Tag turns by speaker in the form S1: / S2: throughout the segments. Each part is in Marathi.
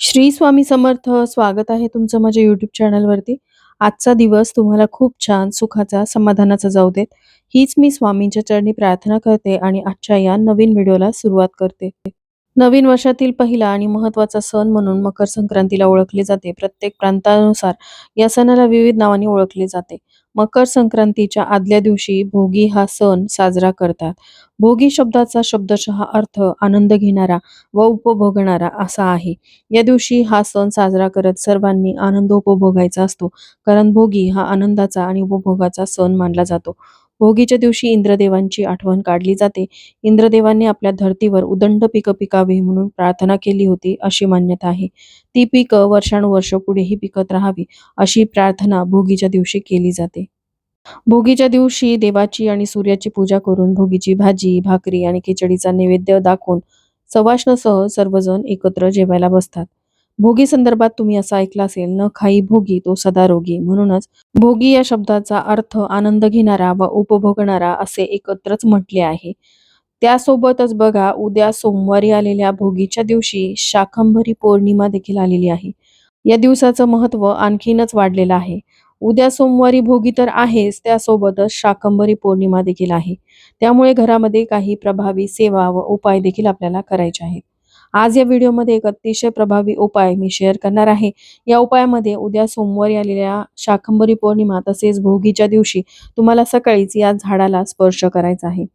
S1: श्री स्वामी समर्थ स्वागत आहे तुमचं माझ्या युट्यूब चॅनलवरती आजचा दिवस तुम्हाला खूप छान सुखाचा समाधानाचा जाऊ देत. हीच मी स्वामींच्या चरणी प्रार्थना करते आणि आजच्या या नवीन व्हिडिओला सुरुवात करते. नवीन वर्षातील पहिला आणि महत्त्वाचा सण म्हणून मकर संक्रांतीला ओळखले जाते. प्रत्येक प्रांतानुसार या सणाला विविध नावांनी ओळखले जाते. मकर संक्रांतीच्या आदल्या दिवशी भोगी हा सण साजरा करतात. भोगी शब्दाचा शब्दशः अर्थ आनंद घेणारा व उपभोगणारा असा आहे. या दिवशी हा सण साजरा करत सर्वांनी आनंद उपभोगायचा असतो. कारण भोगी हा आनंदाचा आणि उपभोगाचा सण मानला जातो. भोगीच्या दिवशी इंद्रदेवांची आठवण काढली जाते. इंद्रदेवांनी आपल्या धर्तीवर उदंड पिकं पिकावी म्हणून प्रार्थना केली होती अशी मान्यता आहे. ती पिकं वर्षानुवर्ष पुढेही पिकत राहावी अशी प्रार्थना भोगीच्या दिवशी केली जाते. भोगीच्या दिवशी देवाची आणि सूर्याची पूजा करून भोगीची भाजी भाकरी आणि खिचडीचा नैवेद्य दाखवून सवाष्णसह सर्वजण एकत्र जेवायला बसतात. भोगी संदर्भात तुम्ही असं ऐकलं असेल न खाई भोगी तो सदा रोगी. म्हणूनच भोगी या शब्दाचा अर्थ आनंद घेणारा व उपभोगणारा असे एकत्रच म्हटले आहे. त्यासोबतच बघा उद्या सोमवारी आलेल्या भोगीच्या दिवशी शाकंभरी पौर्णिमा देखील आलेली आहे. या दिवसाचं महत्त्व आणखीनच वाढलेलं आहे. उद्या सोमवारी भोगी तर आहेच त्यासोबतच शाकंभरी पौर्णिमा देखील आहे. त्यामुळे घरामध्ये काही प्रभावी सेवा व उपाय देखील आपल्याला करायचे आहेत. आज या व्हिडिओमध्ये एक अतिशय प्रभावी उपाय मी शेअर करणार आहे. या उपायामध्ये उद्या सोमवारी आलेल्या शाकंभरी पौर्णिमा तसेच भोगीच्या दिवशी तुम्हाला सकाळीच या झाडाला स्पर्श करायचा आहे.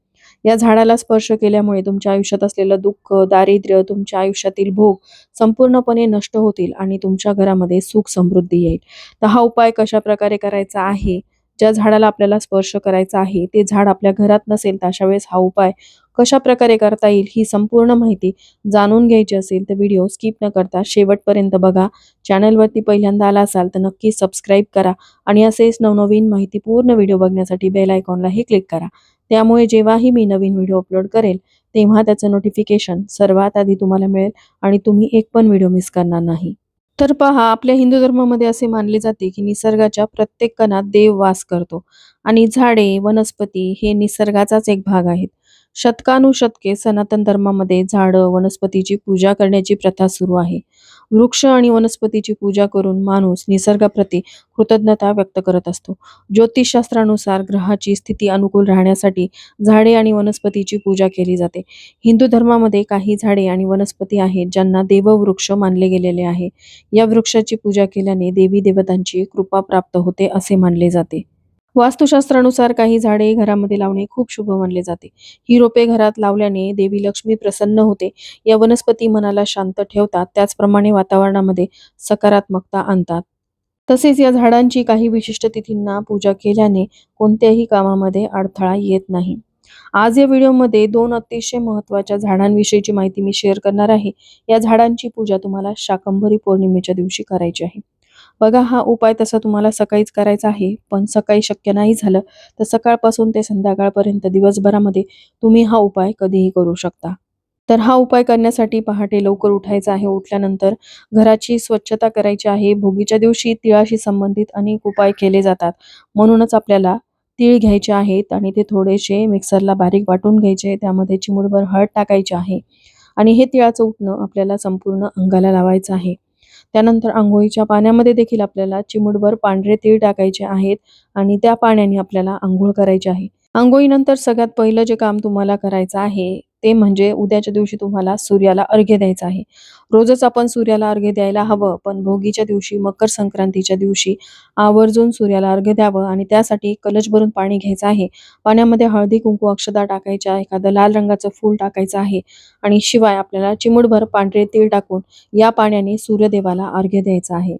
S1: या झाडाला स्पर्श केल्यामुळे तुमच्या आयुष्यात असलेलं दुःख दारिद्र्य तुमच्या आयुष्यातील भोग संपूर्णपणे नष्ट होतील आणि तुमच्या घरामध्ये सुख समृद्धी येईल. तर हा उपाय कशा प्रकारे करायचा आहे? ज्या झाडाला आपल्याला स्पर्श करायचा आहे ते झाड आपल्या घरात नसेल तर अशा वेळेस हा उपाय कशा प्रकारे करता येईल ही संपूर्ण माहिती जाणून घ्यायची असेल तर व्हिडिओ स्किप न करता शेवटपर्यंत बघा. चॅनलवरती पहिल्यांदा आला असाल तर नक्की सबस्क्राईब करा आणि असेच नवनवीन माहिती पूर्ण व्हिडिओ बघण्यासाठी बेल आयकॉनलाही क्लिक करा. त्यामुळे जेव्हाही मी नवीन व्हिडिओ अपलोड करेल तेव्हा त्याचं नोटिफिकेशन सर्वात आधी तुम्हाला मिळेल आणि तुम्ही एक पण व्हिडिओ मिस करणार नाही. तर पहा आपल्या हिंदू धर्मामध्ये असे मानले जाते की निसर्गाच्या प्रत्येक कणात देव वास करतो आणि झाडे वनस्पती हे निसर्गाचाच एक भाग आहेत. शतकानुशतके सनातन धर्मामध्ये झाडं वनस्पतीची पूजा करण्याची प्रथा सुरू आहे. वृक्ष आणि वनस्पतीची पूजा करून माणूस निसर्गाप्रती कृतज्ञता व्यक्त करत असतो. ज्योतिषशास्त्रानुसार ग्रहाची स्थिती अनुकूल राहण्यासाठी झाडे आणि वनस्पतीची पूजा केली जाते. हिंदू धर्मामध्ये काही झाडे आणि वनस्पती आहेत ज्यांना देववृक्ष मानले गेलेले आहे. या वृक्षाची पूजा केल्याने देवी देवतांची कृपा प्राप्त होते असे मानले जाते. वास्तुशास्त्रानुसार काही झाडे घरामध्ये लावणे खूप शुभ मानले जाते. ही रोपे घरात लावल्याने देवी लक्ष्मी प्रसन्न होते. या वनस्पती मनाला शांत ठेवतात. त्याचप्रमाणे वातावरणामध्ये सकारात्मकता आणतात. तसेच या झाडांची काही विशिष्ट तिथींना पूजा केल्याने कोणत्याही कामामध्ये अडथळा येत नाही. आज या व्हिडिओमध्ये दोन अतिशय महत्त्वाच्या झाडांविषयीची माहिती मी शेअर करणार आहे. या झाडांची पूजा तुम्हाला शाकंभरी पौर्णिमेच्या दिवशी करायची आहे. बघा हा उपाय तसा तुम्हाला सकाळीच करायचा आहे पण सकाळी शक्य नाही झालं तर सकाळपासून ते संध्याकाळपर्यंत दिवसभरामध्ये तुम्ही हा उपाय कधीही करू शकता. तर हा उपाय करण्यासाठी पहाटे लवकर उठायचा आहे उठल्यानंतर घराची स्वच्छता करायची आहे भोगीच्या दिवशी तिळाशी संबंधित अनेक उपाय केले जातात. म्हणूनच आपल्याला तीळ घ्यायचे आहेत आणि ते थोडेसे मिक्सरला बारीक वाटून घ्यायचे त्यामध्ये चिमुडभर हळद टाकायची आहे आणि हे तिळाचं उठणं आपल्याला संपूर्ण अंगाला लावायचं आहे. त्यानंतर आंघोळीच्या पाण्यामध्ये देखील आपल्याला चिमूटभर पांढरे तीळ टाकायचे आहेत आणि त्या पाण्याने आपल्याला आंघोळ करायची आहे. आंघोळीनंतर सगळ्यात पहिलं जे काम तुम्हाला करायचं आहे ते म्हणजे उद्याच्या दिवशी तुम्हाला सूर्याला अर्घ्य द्यायचा आहे. रोजच आपण सूर्याला अर्घ्य द्यायला हवं पण भोगीच्या दिवशी मकर संक्रांतीच्या दिवशी आवर्जून सूर्याला अर्घ्य द्यावं आणि त्यासाठी कलश भरून पाणी घ्यायचं आहे. पाण्यामध्ये हळदी कुंकू अक्षदा टाकायच्या एखादं लाल रंगाचं फूल टाकायचं आहे आणि शिवाय आपल्याला चिमुडभर पांढरे तीळ टाकून या पाण्याने सूर्यदेवाला अर्घ्य द्यायचं आहे.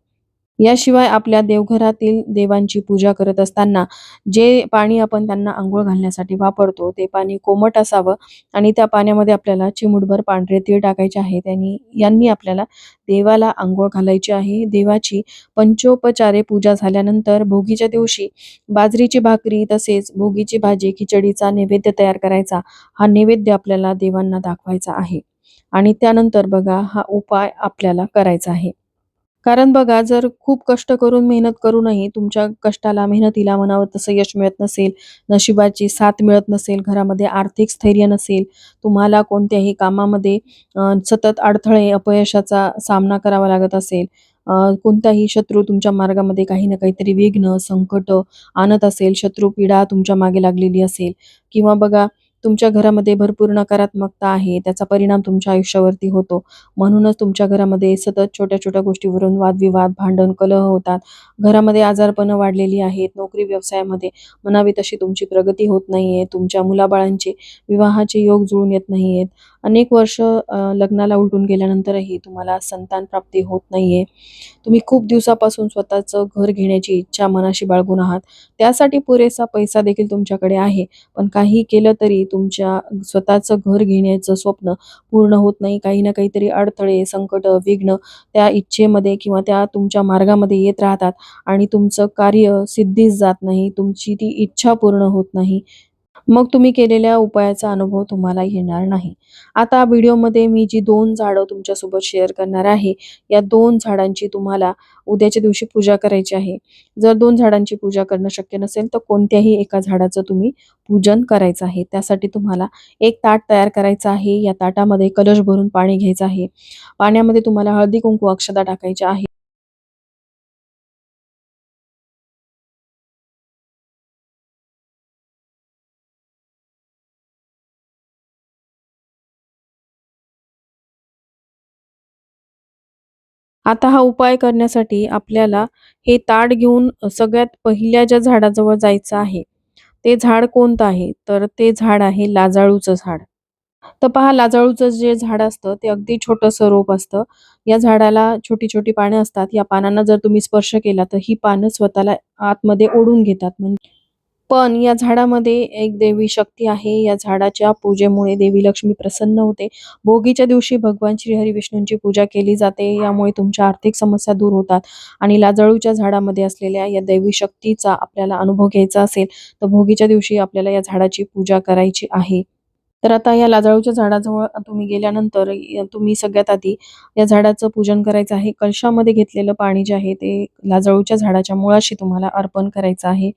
S1: याशिवाय आपल्या देवघरातील देवांची पूजा करत असताना जे पाणी आपण त्यांना आंघोळ घालण्यासाठी वापरतो ते पाणी कोमट असावं आणि त्या पाण्यामध्ये आपल्याला चिमूटभर पांढरे तीळ टाकायचे आहे. त्यांनी यांनी आपल्याला देवाला आंघोळ घालायची आहे. देवाची पंचोपचारे पूजा झाल्यानंतर भोगीच्या दिवशी बाजरीची भाकरी तसेच भोगीची भाजी खिचडीचा नैवेद्य तयार करायचा. हा नैवेद्य आपल्याला देवांना दाखवायचा आहे. आणि त्यानंतर बघा हा उपाय आपल्याला करायचा आहे. कारण बघा जर खूप कष्ट करून मेहनत करूनही तुमच्या कष्टाला, मेहनतीला म्हणावं तसं यश मिळत नसेल, नशिबाची साथ मिळत नसेल, घरामध्ये आर्थिक स्थैर्य नसेल, तुम्हाला कोणत्याही कामामध्ये सतत अडथळे, अपयशाचा सामना करावा लागत असेल, कोणताही शत्रू तुमच्या मार्गामध्ये काही ना काहीतरी विघ्न, संकट आणत असेल, शत्रू पीडा तुमच्या मागे लागलेली असेल किंवा बघा तुमच्या घरामध्ये भरपूर नकारात्मकता आहे, त्याचा परिणाम तुमच्या आयुष्यावरती होतो. म्हणूनच तुमच्या घरामध्ये सतत छोट्या-छोट्या गोष्टीवरून वादविवाद, भांडण, कलह होतात. घरामध्ये आजारपणं वाढलेली आहेत. नोकरी व्यवसायामध्ये म्हणावी तशी तुमची प्रगती होत नाहीये. तुमच्या मुलाबाळांचे विवाहाचे योग जुळून येत नाहीयेत. अनेक वर्ष लग्नाला उलटून गेल्यानंतरही तुम्हाला संतान प्राप्ती होत नाहीये. तुम्ही खूप दिवसापासून स्वतःचं घर घेण्याची इच्छा मनाशी बाळगून आहात. त्यासाठी पुरेसा पैसा देखील तुमच्याकडे आहे. पण काही केलं तरी तुमच्या स्वतःचं घर घेण्याचं स्वप्न पूर्ण होत नाही. काही ना काहीतरी अडथळे, संकट, विघ्न त्या इच्छेमध्ये किंवा त्या तुमच्या मार्गामध्ये येत राहतात आणि तुमचं कार्य सिद्धीच जात नाही. तुमची ती इच्छा पूर्ण होत नाही. मग तुम्ही केलेल्या उपायाचा अनुभव तुम्हाला येणार नाही. आता व्हिडिओमध्ये मी जी दोन झाडं तुमच्यासोबत शेअर करणार आहे, या दोन झाडांची तुम्हाला उद्याच्या दिवशी पूजा करायची आहे. जर दोन झाडांची पूजा करणं शक्य नसेल, तर कोणत्याही एका झाडाचं तुम्ही पूजन करायचं आहे. त्यासाठी तुम्हाला एक ताट तयार करायचं आहे. या ताटामध्ये कलश भरून पाणी घ्यायचं आहे. पाण्यामध्ये तुम्हाला हळदी, कुंकू, अक्षता टाकायच्या आहे. आता हा उपाय करण्यासाठी आपल्याला हे ताड घेऊन सगळ्यात पहिल्या ज्या झाडाजवळ जायचं आहे, ते झाड कोणतं आहे? तर ते झाड आहे लाजाळूचं झाड. तर पहा लाजाळूचं जे झाड असतं ते अगदी छोटंसं रोप असतं. या झाडाला छोटी-छोटी पाने असतात. या पानांना जर तुम्ही स्पर्श केला तर ही पानं स्वतःला आतमध्ये ओढून घेतात. म्हणजे पण या झाडामध्ये एक देवी शक्ती आहे. या झाडाच्या पूजेमुळे देवी लक्ष्मी प्रसन्न होते. भोगीच्या दिवशी भगवान श्रीहरी विष्णूंची पूजा केली जाते. यामुळे तुमच्या आर्थिक समस्या दूर होतात आणि लाजळूच्या झाडामध्ये असलेल्या या देवी शक्तीचा आपल्याला अनुभव घ्यायचा असेल, तर भोगीच्या दिवशी आपल्याला या झाडाची पूजा करायची आहे. तर आता या लाजाळूच्या झाडाजवळ तुम्ही गेल्यानंतर तुम्ही सगळ्यात आधी या झाडाचं पूजन करायचं आहे. कलशामध्ये घेतलेलं पाणी जे आहे ते लाजाळूच्या झाडाच्या मुळाशी तुम्हाला अर्पण करायचं आहे.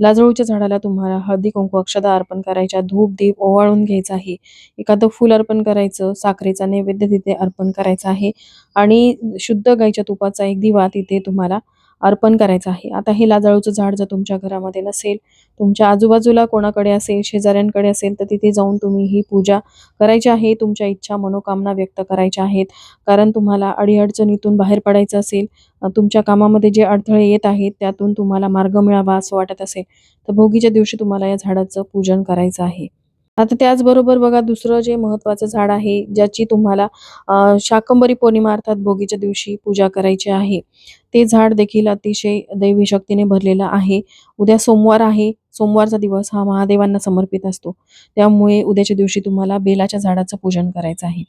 S1: लाजळूच्या झाडाला तुम्हाला हळदी, कुंकू, अक्षदा अर्पण करायच्या, धूप, दीप ओवाळून घ्यायचा आहे. एखादं फूल अर्पण करायचं, साखरेचा नैवेद्य तिथे अर्पण करायचा आहे आणि शुद्ध गाईच्या तुपाचा एक दिवा तिथे तुम्हाला अर्पण करायचं आहे. आता हे लाजाळूचं झाड जर तुमच्या घरामध्ये नसेल, तुमच्या आजूबाजूला कोणाकडे असेल, शेजाऱ्यांकडे असेल, तर तिथे जाऊन तुम्ही ही पूजा करायची आहे. तुमच्या इच्छा, मनोकामना व्यक्त करायच्या आहेत. कारण तुम्हाला अडीअडचणीतून बाहेर पडायचं असेल, तुमच्या कामामध्ये जे अडथळे येत आहेत, त्यातून तुम्हाला मार्ग मिळावा असं वाटत असेल, तर भोगीच्या दिवशी तुम्हाला या झाडाचं पूजन करायचं आहे. आता त्याचबरोबर बघा दुसरं जे महत्वाचं झाड आहे, ज्याची तुम्हाला शाकंबरी शाकंभरी पौर्णिमा अर्थात भोगीच्या दिवशी पूजा करायची आहे. ते झाड देखील अतिशय दैवी शक्तीने भरलेलं आहे. उद्या सोमवार आहे. सोमवारचा दिवस हा महादेवांना समर्पित असतो. त्यामुळे उद्याच्या दिवशी तुम्हाला बेलाच्या झाडाचं पूजन करायचं आहे.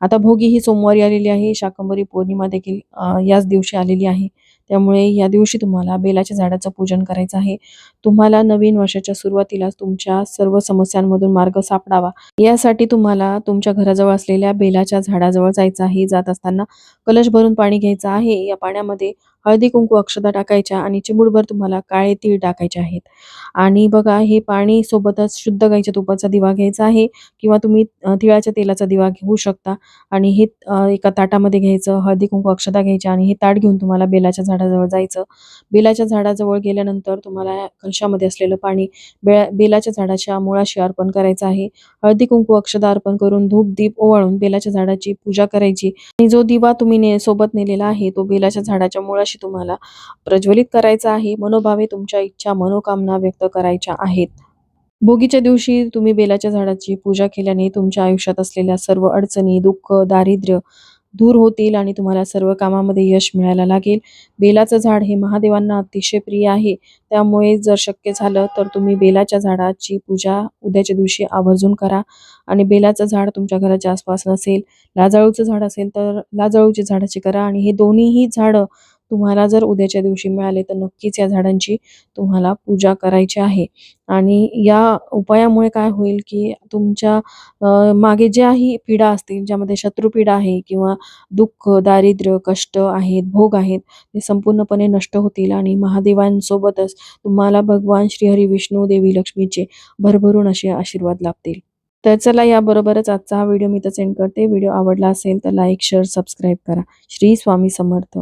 S1: आता भोगी ही सोमवारी आलेली आहे. शाकंभरी पौर्णिमा देखील याच दिवशी आलेली आहे. त्यामुळे या दिवशी तुम्हाला बेलाच्या झाडाचं पूजन करायचं आहे. तुम्हाला नवीन वर्षाच्या सुरुवातीलाच तुमच्या सर्व समस्यांमधून मार्ग सापडावा, यासाठी तुम्हाला तुमच्या घराजवळ असलेल्या बेलाच्या झाडाजवळ जायचं आहे. जात असताना कलश भरून पाणी घ्यायचं आहे. या पाण्यामध्ये हळदी, कुंकू, अक्षता टाकायच्या आणि चिमूडभर तुम्हाला काळे तीळ टाकायचे आहेत आणि बघा हे पाणी सोबतच शुद्ध गाईच्या तुपाचा दिवा घ्यायचा आहे किंवा तुम्ही तिळाच्या तेलाचा दिवा घेऊ शकता आणि हे एका ताटामध्ये घ्यायचं, हळदी, कुंकू, अक्षता घ्यायच्या आणि हे ताट घेऊन तुम्हाला बेलाच्या झाडाजवळ जायचं. बेलाच्या झाडाजवळ गेल्यानंतर तुम्हाला कलशामध्ये असलेलं पाणी बे बेलाच्या झाडाच्या मुळाशी अर्पण करायचं आहे. हळदी, कुंकू, अक्षता अर्पण करून धूप, दीप ओवाळून बेलाच्या झाडाची पूजा करायची आणि जो दिवा तुम्ही ने सोबत नेलेला आहे, तो बेलाच्या झाडाच्या मुळाशी तुम्हाला प्रज्वलित करायचं आहे. मनोभावे तुमच्या इच्छा, मनोकामना व्यक्त करायच्या आहेत. भोगीच्या दिवशी तुम्ही बेलाच्या झाडाची पूजा केल्याने तुमच्या आयुष्यात असलेल्या सर्व अडचणी, दुःख, दारिद्र्य दूर होतील आणि तुम्हाला सर्व कामामध्ये यश मिळायला लागेल. बेलाचं झाड हे महादेवांना अतिशय प्रिय आहे. त्यामुळे जर शक्य झालं तर तुम्ही बेलाच्या झाडाची पूजा उद्याच्या दिवशी आवर्जून करा आणि बेलाचं झाड तुमच्या घराच्या आसपास नसेल, लाजाळूचं झाड असेल तर लाजाळूच्या झाडाची करा आणि हे दोन्हीही झाडं तुम्हाला जर उद्याच्या दिवशी मिळाले तर नक्कीच या झाडांची तुम्हाला पूजा करायची आहे आणि या उपायामुळे काय होईल की तुमच्या मागे ज्याही पीडा असतील ज्यामध्ये शत्रुपीडा आहे किंवा दुःख, दारिद्र्य, कष्ट आहेत, भोग आहेत ते संपूर्णपणे नष्ट होतील आणि महादेवांसोबतच तुम्हाला भगवान श्रीहरी विष्णू देवी लक्ष्मीचे भरभरून असे आशीर्वाद लाभतील. तर चला याबरोबरच आजचा हा व्हिडिओ मी तर सेंड करते. व्हिडिओ आवडला असेल तर लाईक, शेअर, सबस्क्राईब करा. श्री स्वामी समर्थ.